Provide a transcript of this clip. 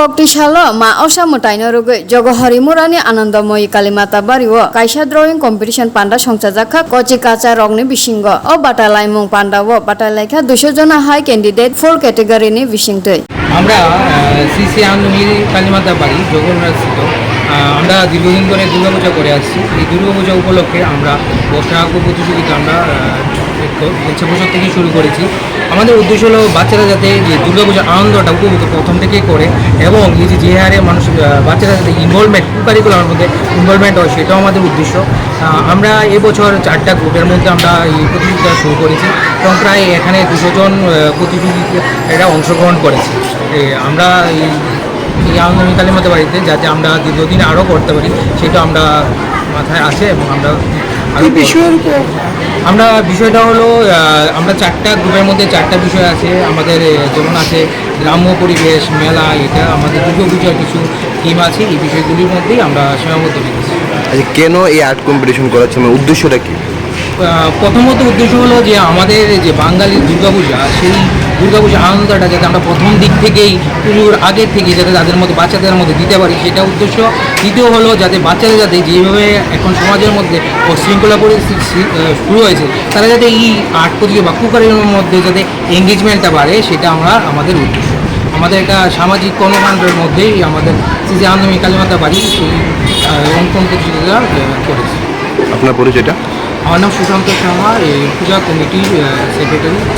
ককটিশাল মা অসামতাইন রোগে জগহরিমুরানি আনন্দময়ী কালীমাতা বাড়িও কাইসা ড্রয়িং কম্পিটিশন পান্ডা সংসাজাখা কচি কাচা রংনি বিসিঙ্গ ও বাটালাইমুং পান্ডাও বাটালাইখা দুশো জনা হাই ক্যান্ডিডেট ফোর ক্যাটেগরিনি বিসিংতৈ আমরা সিসি কালীমাতা বাড়ি, জগন্নাথ আমরা দীর্ঘদিন ধরে দুর্গাপূজা করে আসছি। এই দুর্গাপূজা উপলক্ষে আমরা প্রতিযোগিতা আমরা ইচ্ছা বছর থেকে শুরু করেছি। আমাদের উদ্দেশ্য হলো বাচ্চারা যাতে যে দুর্গাপূজার আনন্দটা উপভোগ প্রথম থেকে করে এবং এই যে যে হারে মানুষ বাচ্চারা যাতে ইনভলভমেন্ট কারিকুলামের মধ্যে ইনভলভমেন্ট হয় সেটাও আমাদের উদ্দেশ্য। আমরা এবছর চারটা গ্রুপের মধ্যে আমরা এই প্রতিযোগিতা শুরু করেছি এবং প্রায় এখানে দুশো জন প্রতিযোগিতা এটা অংশগ্রহণ করেছে। আমরা এই এই আনন্দমী কালীমাতা বাড়িতে যাতে আমরা দীর্ঘদিন আরও করতে পারি, সেটা আমরা মাথায় আছে এবং আমরা আমরা বিষয়টা হলো আমরা চারটা গ্রুপের মধ্যে চারটা বিষয় আছে। আমাদের যেমন আছে গ্রাম্য পরিবেশ মেলা এটা আমাদের দুর্গা পূজার কিছু থিম আছে। এই বিষয়গুলির মধ্যেই আমরা সীমাবদ্ধ রেখেছি আচ্ছা কেন এই আর্ট কম্পিটিশন করার মানে উদ্দেশ্যটা কি? প্রথমত উদ্দেশ্য হলো যে আমাদের যে বাঙালির দুর্গাপূজা সেই দুর্গাপূজা আনন্দটা যাতে আমরা প্রথম দিক থেকেই পুজোর আগের থেকে যাতে তাদের মধ্যে বাচ্চাদের মধ্যে দিতে পারি সেটা উদ্দেশ্য। দ্বিতীয় হলো যাতে বাচ্চারা যাতে যেভাবে এখন সমাজের মধ্যে শৃঙ্খলা পরিস্থিতি শুরু হয়েছে তারা যাতে এই আর্ট প্রতিযোগিতা বা কুকারের মধ্যে যাতে এঙ্গেজমেন্টটা বাড়ে সেটা আমরা আমাদের উদ্দেশ্য। আমাদের একটা সামাজিক কর্মকাণ্ডের মধ্যেই আমাদের যে আন্দোলন কালীমাতা বাড়ি সেই অঙ্কন প্রতিযোগিতা করেছি। আপনার পরিচয়টা? আমার নাম সুশান্ত শর্মা এই পূজা কমিটির সেক্রেটারি